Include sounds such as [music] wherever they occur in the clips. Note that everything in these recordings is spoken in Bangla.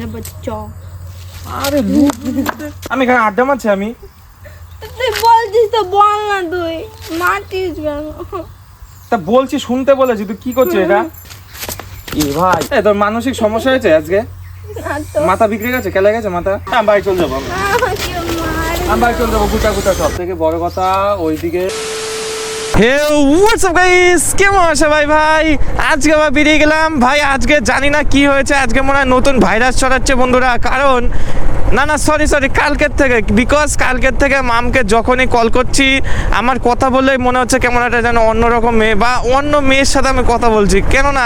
मेरा बच्चा আরে লুক [laughs] আমি এখানে আড্ডা মারছি আমি তুই বলছিস তো বল না তুই মারছিস কেন তা বলছি শুনতে বলেছি তুই কি করছিস এটা এ ভাই এ তোর মানসিক সমস্যা হয়েছে আজকে না তো মাথা বিগড়ে গেছে কেলে গেছে মাথা হ্যাঁ বাড়ি চলে যাবো আমি। আমাকে মার আমি বাড়ি চলে যাবো গুটা গুটা সব থেকে বড় কথা ওইদিকে হে হোয়াটসঅ্যাপ গাইস কেমন আছে ভাই ভাই? আজকে আবার বেরিয়ে গেলাম। ভাই, আজকে জানি না কি হয়েছে। আজকে মনে হয় নতুন ভাইরাস ছড়াচ্ছে বন্ধুরা। কারণ, না না সরি সরি কালকের থেকে বিকজ কালকের থেকে মামকে যখনই কল করছি, আমার কথা বললেই মনে হচ্ছে কেমন একটা যেন অন্যরকম মেয়ে বা অন্য মেয়ের সাথে আমি কথা বলছি। কেননা,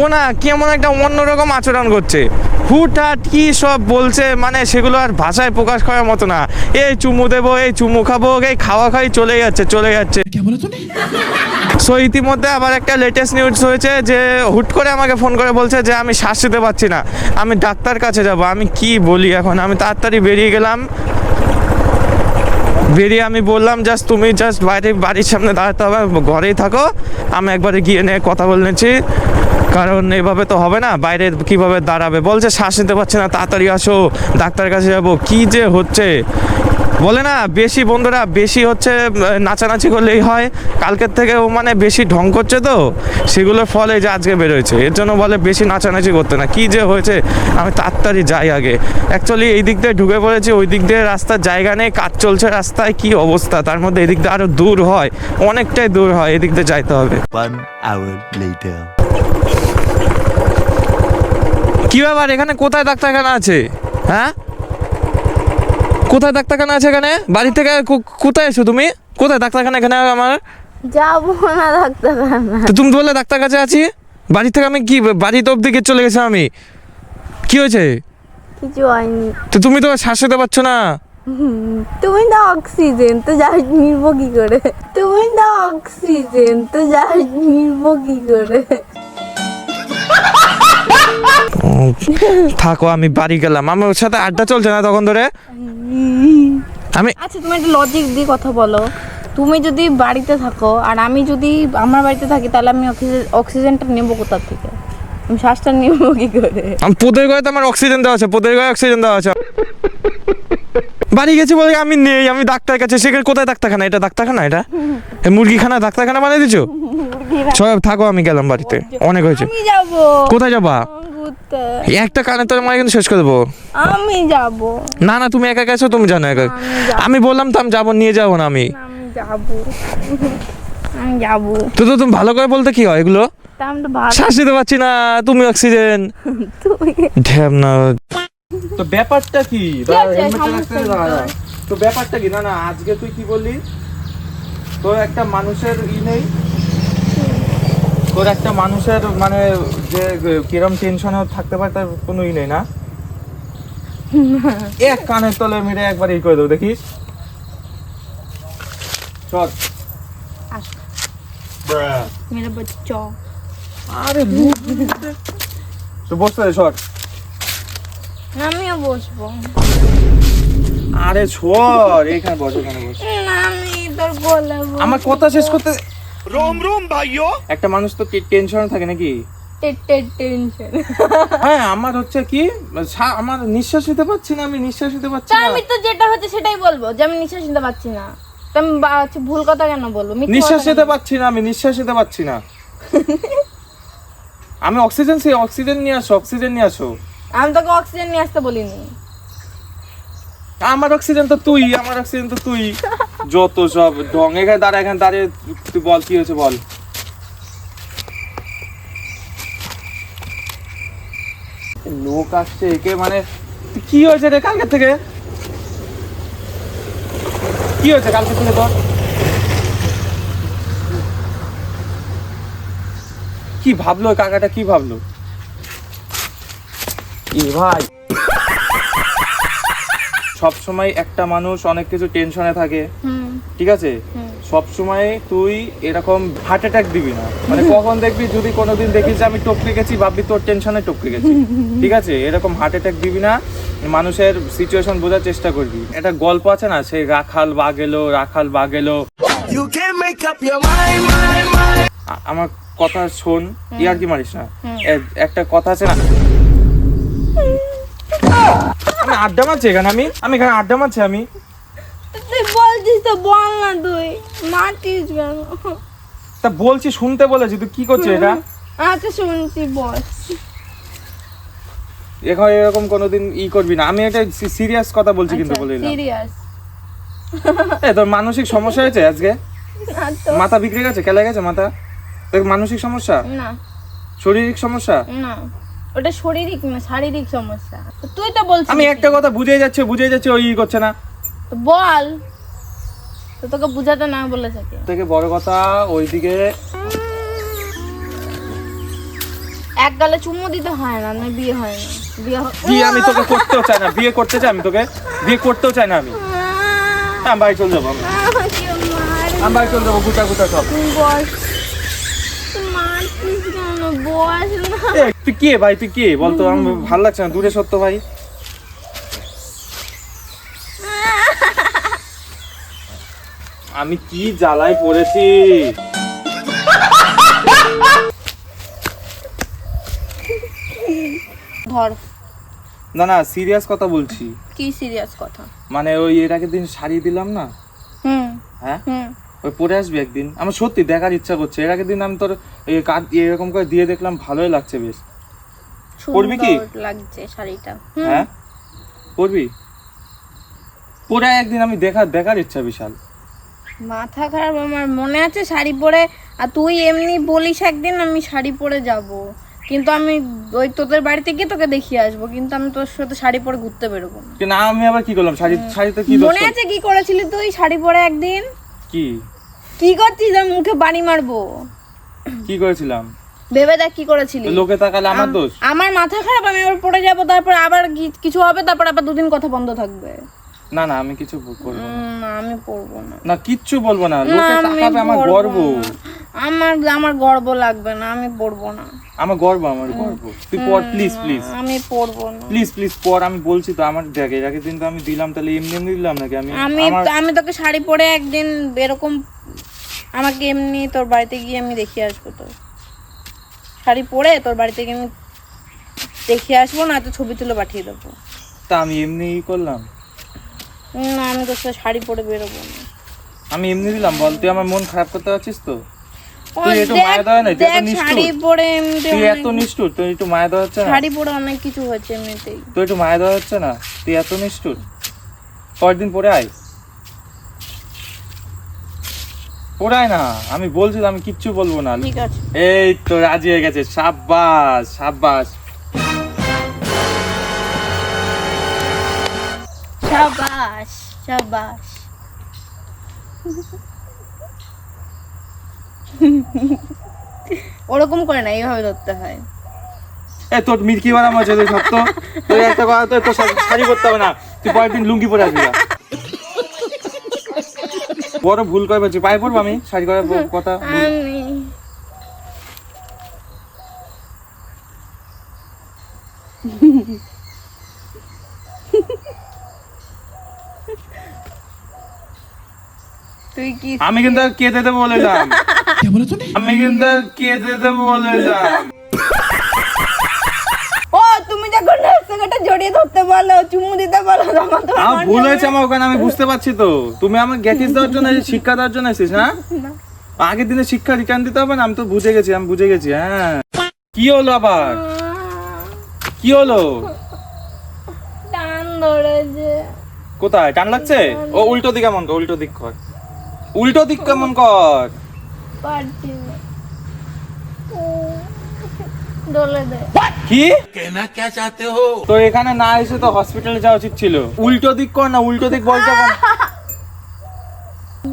ও না কেমন একটা অন্যরকম আচরণ করছে। হুটহাট কি সব বলছে মানে সেগুলো আর ভাষায় প্রকাশ করার মতো না। এই চুমু দেবো, এই চুমু খাব, এই খাওয়া খাই চলে যাচ্ছে চলে যাচ্ছে। সো ইতিমধ্যে আবার একটা লেটেস্ট নিউজ হয়েছে যে হুট করে আমাকে ফোন করে বলছে যে আমি শ্বাস নিতে পারছি না। আমি ডাক্তার কাছে যাব, আমি কি বলি এখন? আমি তাড়াতাড়ি বেরিয়ে গেলাম। বেরিয়ে আমি বললাম জাস্ট তুমি জাস্ট বাইরে, বাড়ির সামনে দাঁড়াতে হবে, ঘরেই থাকো। আমি একবারে গিয়ে নিয়ে কথা বলে নিচ্ছি। কারণ এভাবে তো হবে না, বাইরে কীভাবে দাঁড়াবে? বলছে, শ্বাস নিতে পারছে না, তাড়াতাড়ি আসো, ডাক্তার কাছে যাব। কি যে হচ্ছে? বলে না বেশি বন্ধুরা বেশি হচ্ছে নাচানাচি করলেই হয়। কালকের থেকে ও মানে বেশি ঢং করছে তো সেগুলোর ফলে যে আজকে বেরোয়েছে। এর জন্য বলে বেশি নাচানাচি করতে না। কি যে হয়েছে আমি তাড়াতাড়ি যাই আগে। অ্যাকচুয়ালি এই দিক দিয়ে ঢুকে পড়েছি ওই দিক দিয়ে রাস্তার জায়গা নেই কাজ চলছে রাস্তায় কি অবস্থা? তার মধ্যে এদিক দিয়ে আরও দূর হয় অনেকটাই দূর হয় এদিক দিয়ে যাইতে হবে। কি ব্যাপার? এখানে কোথায় ডাক্তারখানা আছে? হ্যাঁ? কোথায় ডাক্তারখানা আছে এখানে? বাড়ি থেকে কোথায় এসো তুমি? কোথায় ডাক্তারখানা এখানে আমার? যাব না ডাক্তারখানা। তো তুমি বললে ডাক্তার কাছে আছি। বাড়ি থেকে আমি কি বাড়িতে অব্দি গিয়ে চলে গেছি আমি। কি হয়েছে? কিছু হয়নি। তো তুমি তো শ্বাস নিতে পারছ না। তুমি না অক্সিজেন তো যাই নিব কি করে? তুমি না অক্সিজেন তো যাই নিব কি করে? [laughs] থাকো আমি বাড়ি গেলাম। আমার ওর সাথে আড্ডা চলছে না তখন ধরে? আমি আচ্ছা তুমি একটা লজিক দিয়ে কথা বলো। তুমি যদি বাড়িতে থাকো আর আমি যদি আমার বাড়িতে থাকি তাহলে আমি অক্সিজেন অক্সিজেনটা নেব কোথা থেকে? আমি শ্বাসটা নেব কি করে? আমি পোদের গায়ে তো আমার অক্সিজেন দেওয়া আছে পোদের গায়ে অক্সিজেন দেওয়া আছে। বাড়ি গেছি বলে আমি নেই আমি ডাক্তার কাছে সেখানে কোথায় ডাক্তারখানা? এটা ডাক্তারখানা এটা? মুরগিখানা ডাক্তারখানা বানিয়ে দিছো সব থাকো আমি গেলাম বাড়িতে। অনেক হয়েছে। কোথায় যাবা? একটা কানে তোর মায়ের কিন্তু শেষ করে দেবো। আমি যাব। না না তুমি একা গেছো তুমি জানো একা। আমি বললাম তো আমি যাব নিয়ে যাব না আমি। যাব। তো তো তুমি ভালো করে বলতে কি হয় এগুলো? শ্বাস নিতে পারছি না তুমি অক্সিজেন। না। তো ব্যাপারটা কি। তো ব্যাপারটা কি? না না আজকে তুই কি বললি? তোর একটা মানুষের ই নেই? তোর একটা মানুষের মানে যে কিরম টেনশনে থাকতে পারে তার কোনো ই নেই না? [laughs] এক কানের তলে মেরে একবার ই করে দেবো দেখিস? চল। আরে তো বসতে সর। আমিও বসবো। আরে সর এখানে বস এখানে বস। না আমি তোর গলা আমার কথা শেষ করতে রোম রোম ভাইও একটা মানুষ তো টেনশন থাকে নাকি? টেনশন হ্যাঁ আমার হচ্ছে কি আমার নিঃশ্বাস নিতে পারছি না আমি নিঃশ্বাস নিতে পারছি না। আমি তো যেটা হচ্ছে সেটাই বলব যে আমি নিঃশ্বাস নিতে পারছি না। আমি ভুল কথা কেন বলব? নিঃশ্বাস নিতে? পারছি না আমি নিঃশ্বাস নিতে পারছি না। আমি অক্সিজেন সে অক্সিজেন নিয়ে আসো অক্সিজেন নিয়ে আসো। আমি তোকে অক্সিজেন নিয়ে আসতে বলিনি। আমার অক্সিজেন তো তুই, আমার অক্সিজেন তো তুই। যত সব ঢং এখানে দাঁড়া এখানে দাঁড়িয়ে, তুই বল কি হয়েছে বল। লোক আসছে একে মানে কি হয়েছে রে কালকে থেকে? কি হয়েছে কালকে থেকে তোর? কি ভাবলো কাকাটা, কি ভাবলো? এ ভাই। [laughs] সব সময় একটা মানুষ অনেক কিছু টেনশনে থাকে। ঠিক আছে। সব সময় তুই এরকম হার্ট অ্যাটাক দিবি না। মানে [laughs] কখন দেখবি যদি কোনোদিন দেখিস যে আমি টপকে গেছি ভাববি তোর টেনশনে টপকে গেছি ঠিক আছে? এরকম হার্ট অ্যাটাক দিবি না মানুষের সিচুয়েশন বোঝার চেষ্টা করবি। একটা গল্প আছে না? সেই রাখাল বা গেলো রাখাল বা গেলো You can make up your mind, mind, mind. আ- আমার কথা শোন ইয়ার কি মারিস না? একটা কথা আছে না? এখানে আড্ডা মারছি এখানে আমি? আমি এখানে আড্ডা মারছি আমি। তুই বলছিস তো বল না তুই। মারছিস কেন? তা বলছি শুনতে বলেছি তুই কি করছিস এটা? আচ্ছা শুনছি বল। এখন এরকম কোনোদিন ই করবি না। আমি এটা সিরিয়াস কথা বলছি কিন্তু বলে দিলাম সিরিয়াস এ তোর মানসিক সমস্যা হয়েছে আজকে? মাথা বিগড়ে গেছে কেলে গেছে মাথা? তোর মানসিক সমস্যা? না। শারীরিক সমস্যা? না। ওটা শারীরিক না শারীরিক সমস্যা। তো তুই তো বলছিস আমি একটা কথা বুঝে যাচ্ছে বুঝে যাচ্ছে ওই করছে না। তো বল। তো তোকে বুঝাতে না বলেছে কে থেকে বড় কথা ওইদিকে এক গালে চুমু দিতে হয় না না বিয়ে হয় না। বিয়ে বিয়ে আমি তোকে করতেও চাই না বিয়ে করতে চাই আমি তোকে বিয়ে করতেও চাই না আমি। আমি বাড়ি চলে যাব আমি। আমাকে মার আমি বাড়ি চলে যাব গুটা গুটা সব। বস। তুই মারছিস কেন বস না। এ, তুই কে ভাই? তুই কে? বলতো আমার ভালো লাগছে না। দূরে সত্য ভাই। আমি কি জ্বালায় পড়েছি? ধর। না না সিরিয়াস কথা বলছি। কি সিরিয়াস কথা? মানে ওই এর আগের দিন শাড়ি দিলাম না? হুম। হ্যাঁ? হুম। ওই পরে আসবি একদিন। আমার সত্যি দেখার ইচ্ছা করছে। এর আগের দিন আমি তোর এরকম করে দিয়ে দেখলাম ভালোই লাগছে বেশ। কি? লাগছে শাড়িটা। হ্যাঁ? পরে একদিন আমি দেখার দেখার ইচ্ছা বিশাল। মাথা খারাপ আমার মনে আছে শাড়ি পরে আর তুই এমনি বলিস একদিন আমি শাড়ি পরে যাব। কিন্তু আমি ওই তোদের বাড়িতে গিয়ে তোকে দেখিয়ে আসব কিন্তু আমি তোর সাথে শাড়ি পরে ঘুরতে বেরোবো না। আমি আবার কি করলাম? শাড়ি শাড়িতে কি মনে আছে কি করেছিলি তুই শাড়ি পরে একদিন? কি? কি করছিস? আমি মুখে বাড়ি মারবো। কি করেছিলাম? ভেবে দেখ কি করেছিলি। লোকে তাকালে আমার দোষ। আমার মাথা খারাপ আমি আবার পড়ে যাব তারপর আবার কিছু হবে তারপর আবার দুদিন কথা বন্ধ থাকবে। না না আমি কিছু করব না। আমি পড়ব না। না কিচ্ছু বলব না। লোকে তাকাবে আমার গর্ব। আমার আমার গর্ব লাগবে না আমি পড়ব না। আমার গর্ব আমার গর্ব। তুই পড় প্লিজ প্লিজ আমি পড়ব না। প্লিজ প্লিজ পর আমি বলছি তো আমার দেখ এর আগের দিন তো আমি দিলাম তাহলে এমনি এমনি দিলাম নাকি? আমি আমি আমি তোকে শাড়ি পরে একদিন এরকম আমাকে এমনি তোর বাড়িতে গিয়ে আমি দেখিয়ে আসব তো শাড়ি পরে তোর বাড়িতে গিয়ে আমি দেখিয়ে আসব না তো ছবি তুলে পাঠিয়ে দেবো। তা আমি এমনি করলাম। না আমি তোর সাথে শাড়ি পরে বেরোবো না। আমি এমনি দিলাম বল তুই আমার মন খারাপ করতে পারছিস তো? তুই একটু মায়া দেওয়া নাই তুই এত শাড়ি পরে এমনিতে তুই এত নিষ্ঠুর তুই একটু মায়া দেওয়া হচ্ছে না? শাড়ি পরে অনেক কিছু হচ্ছে এমনিতেই। তুই একটু মায়া দেওয়া হচ্ছে না? তুই এত নিষ্ঠুর। কয়েকদিন পরে আয়। আয় না আমি বলছি আমি কিচ্ছু বলব না। ঠিক আছে। এই তো রাজি হয়ে গেছে সাব্বাস সাব্বাস। ওরকম করে না এইভাবে ধরতে হয়। এ তোর মির্কি বানাম হয়েছে তুই সত্য তুই একটা কথা তোর শাড়ি পরতে হবে না। তুই পরের দিন লুঙ্গি পরে আসবি না। বড় ভুল করে বলছি পায়ে পড়ব আমি? শাড়ি করার কথা? আমি। তুই কি আমি কিন্তু আর কেঁদে দেবো বলেছিলাম আমি কিন্তু আর কেঁদে দেবো বলেছিলাম ও তুমি জড়িয়ে ধরতে বলো চুমু দিতে বলো আমার ভুল হয়েছে আমার ওখানে আমি বুঝতে পারছি তো। তুমি আমার গ্যাটিস দেওয়ার জন্য শিক্ষা দেওয়ার জন্য এসেছিস না না। আগের দিনে শিক্ষা রিটার্ন দিতে হবে না আমি তো বুঝে গেছি আমি বুঝে গেছি হ্যাঁ। কি হলো আবার? কি হলো? টান ধরেছে। কোথায়? টান লাগছে? ও উল্টো দিক কেমন কর উল্টো দিক কর। উল্টো দিক কেমন কর? পারছি না ডলে দে। কি? তো এখানে না এসে তো হসপিটালে যাওয়া উচিত ছিল। উল্টো দিক কর না উল্টো দিক বলতে কর।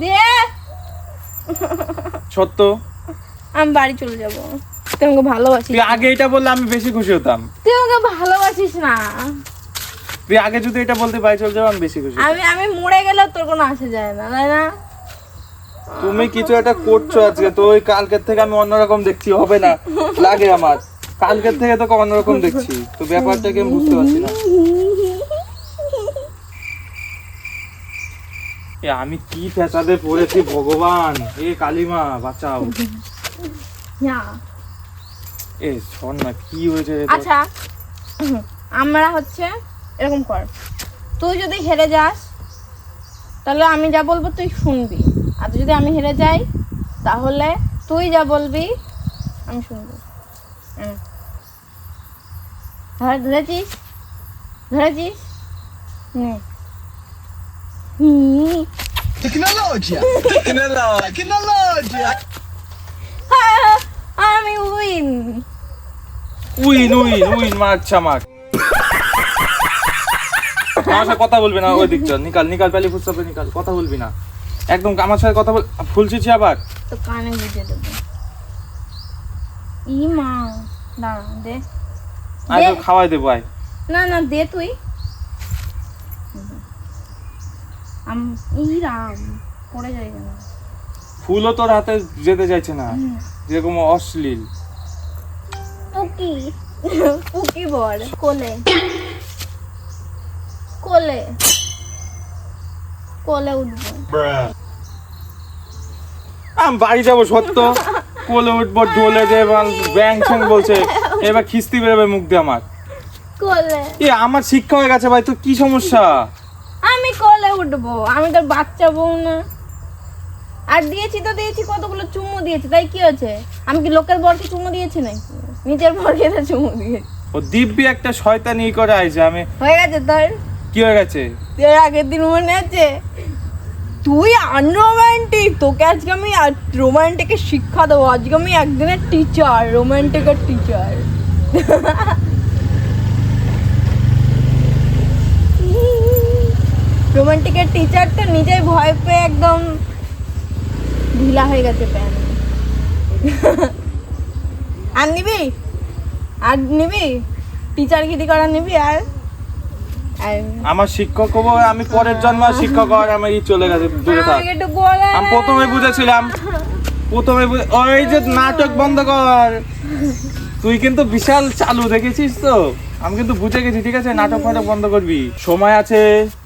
দে। সত্য। আমি বাড়ি চলে যাব। তুই আমাকে ভালোবাসিস। তুই আগে এটা বললে আমি বেশি খুশি হতাম। তুই আমাকে ভালোবাসিস না। তুই আগে যদি এটা বলতে পারি চল যাও আমি বেশি খুশি আমি আমি মরে গেলেও তোর কোনো আসে যায় না তাই না? তুমি কিছু একটা করছ আজকে তো ওই কালকের থেকে আমি অন্যরকম দেখছি হবে না। লাগে আমার। কালকের থেকে তোকে অন্যরকম দেখছি। তো ব্যাপারটা কি আমি বুঝতে পারছি না। এ আমি কি ফেসাদে পড়েছি ভগবান? এ কালিমা বাঁচাও। এ শোন না কি হয়েছে আচ্ছা আমরা হচ্ছে এরকম কর। তুই যদি হেরে যাস তাহলে আমি যা বলব তুই শুনবি। আর যদি আমি হেরে যাই তাহলে তুই যা বলবি আমি শুনব। হুম। ধর ধরেছিস ধরেছিস নে! Tecnologia! Tecnologia! হ্যাঁ, আমি উইন। উইন উইন উইন মারছে আমার আমার সাথে কথা বলবি না ওই দিক চল নিকাল নিকাল পেলি ফুসতে নিকাল। কথা বলবি না। একদম আমার সাথে কথা বল ফুলছিছি আবার। তো কানে বুঝে দেবো। ই মা দাঁড়া দে। দে। তো খাওয়াই দেবো আয়। না না দে তুই। আম ই রাম পড়ে যাই কেন ফুলও তোর হাতে যেতে চাইছে না। যেরকম অশ্লীল। পুকি পুকি বল কোলে। কোলে। কোলে উঠবো। আমি বাড়ি যাব সত্য। [laughs] কোলে উঠবো ডোলে যে ব্যাং ছ্যাং বলছে। এবার খিস্তি বেরোবে মুখ দিয়ে আমার। কোলে। এ আমার শিক্ষা হয়ে গেছে ভাই তোর কি সমস্যা? আমি কোলে উঠবো আমি তোর বাচ্চা বউ না। আর দিয়েছি তো দিয়েছি কতগুলো চুমু দিয়েছি তাই কি হয়েছে? আমি কি লোকের বরকে চুমু দিয়েছি নাকি? নিজের বরকে তো চুমু দিয়েছি। ও দিব্যি একটা শয়তানি করে আইছে আমি হয়ে গেছে তোর? কি হয়ে গেছে? তোর আগের দিন মনে আছে? তুই আনরোমান্টিক তোকে আজকে আমি রোমান্টিকের শিক্ষা দেবো। আজকে আমি একদিনের টিচার রোমান্টিকের টিচার রোমান্টিকের টিচার তো নিজেই ভয় পেয়ে একদম ঢিলা হয়ে গেছে প্যান। আর নিবি? আর নিবি? টিচার গিরি করা নিবি আর? আমার শিক্ষক হব আমি পরের জন্ম শিক্ষক হওয়ার আমার ই চলে গেছে দূরে থাক। আমি প্রথমে বুঝেছিলাম প্রথমে ওই যে নাটক বন্ধ কর। তুই কিন্তু বিশাল চালু দেখেছিস তো? আমি কিন্তু বুঝে গেছি ঠিক আছে? নাটক ফাটক বন্ধ করবি। সময় আছে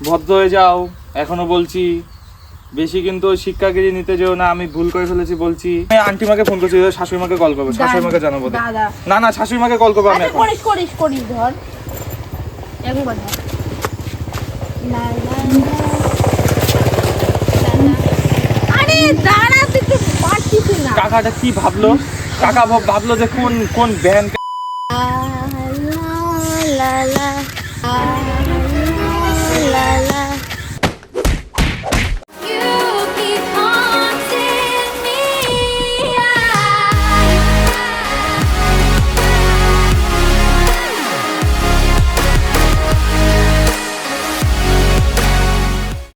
ভদ্র হয়ে যাও। এখনও বলছি বেশি কিন্তু শিক্ষাগিরি নিতে যেও না আমি ভুল করে ফেলেছি বলছি। আমি আন্টি মাকে ফোন করছি শাশুড়ি মাকে কল করব শাশুড়ি মাকে জানাব না না শাশুড়ি মাকে কল করব আমি আচ্ছা এখন। করিস করিস করিস ধর। একবার ধর। লা, কাকাটা কি ভাবলো? কাকা ভাবলো যে কোন কোন ব্যান্ড